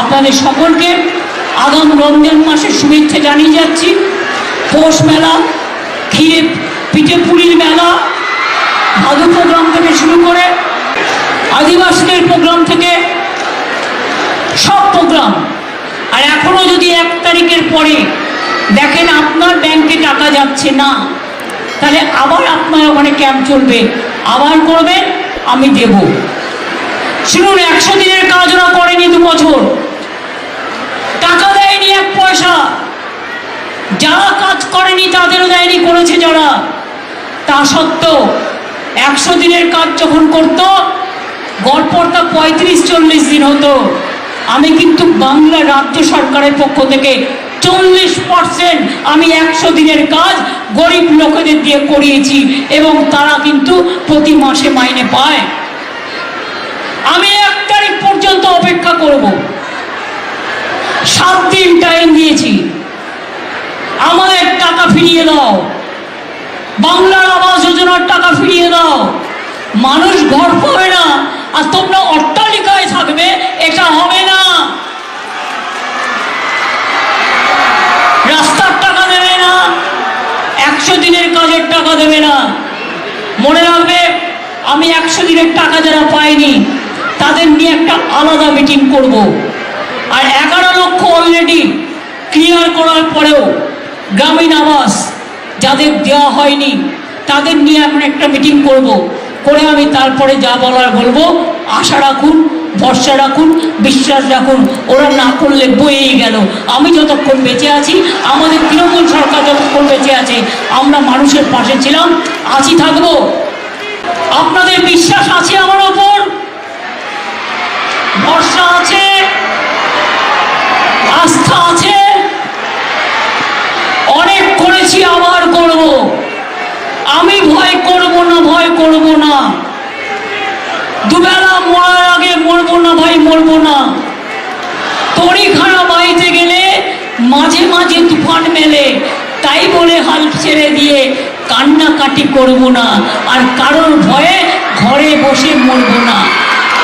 আপনাদের সকলকে আগাম রমজান মাসের শুভেচ্ছা জানিয়ে যাচ্ছি। পৌষ মেলা, ক্ষীরে পিঠে পুরীর মেলা ভাদু প্রোগ্রাম থেকে শুরু করে আদিবাসীদের প্রোগ্রাম থেকে সব প্রোগ্রাম। আর এখনও যদি এক তারিখের পরে দেখেন আপনার ব্যাংকে টাকা যাচ্ছে না, তাহলে আবার আপনার ওখানে ক্যাম্প চলবে। আবার করবেন, আমি দেব। শুনুন, একশো দিনের কাজ ওরা করেনি দু বছর। টাকা দেয়নি এক পয়সা। যারা কাজ করেনি, তাদেরও দেয়নি করেছে যারা। তা সত্ত্বেও একশো দিনের কাজ যখন করতো, গড়পড়তা পঁয়ত্রিশ চল্লিশ দিন হতো। আমি কিন্তু বাংলা রাজ্য সরকারের পক্ষ থেকে চল্লিশ পার্সেন্ট আমি একশো দিনের কাজ গরিব লোকেদের দিয়ে করিয়েছি এবং তারা কিন্তু প্রতি মাসে মাইনে পায়। আমি এক তারিখ পর্যন্ত অপেক্ষা করব। আমাদের টাকা ফিরিয়ে দাও। বাংলার আবাস যোজনার টাকা ফিরিয়ে দাও। মানুষ ঘর পাবে না, আর তোমরা অট্টালিকায় থাকবে, এটা হবে না। রাস্তার টাকা দেবে না, একশো দিনের কাজের টাকা দেবে না। মনে রাখবে, আমি একশো দিনের টাকা যারা পাইনি, তাদের নিয়ে একটা আলাদা মিটিং করব। আর এগারো লক্ষ অলরেডি ক্লিয়ার করার পরেও গ্রামীণ আবাস যাদের দেওয়া হয়নি, তাদের নিয়ে এখন একটা মিটিং করব। করে আমি তারপরে যা বলার বলব, আশা রাখুন, ভরসা রাখুন, বিশ্বাস রাখুন, ওরা না করলে বয়েই গেল। আমি যতক্ষণ বেঁচে আছি, আমাদের তৃণমূল সরকার যতক্ষণ বেঁচে আছে, আমরা মানুষের পাশে ছিলাম, আছি থাকব। আপনাদের বিশ্বাস আছে আমার ওপর ভরসা আছে আস্থা আছে অনেক করেছি আবার করব আমি ভয় করব না, ভয় করব না। দুবেলা মরার আগে মরবো না ভাই, মরবো না। তরি খানা বাড়িতে গেলে মাঝে মাঝে তুফান মেলে। তাই বলে হাল ছেড়ে দিয়ে কান্নাকাটি করব না। আর কারোর ভয়ে ঘরে বসে মরবো না।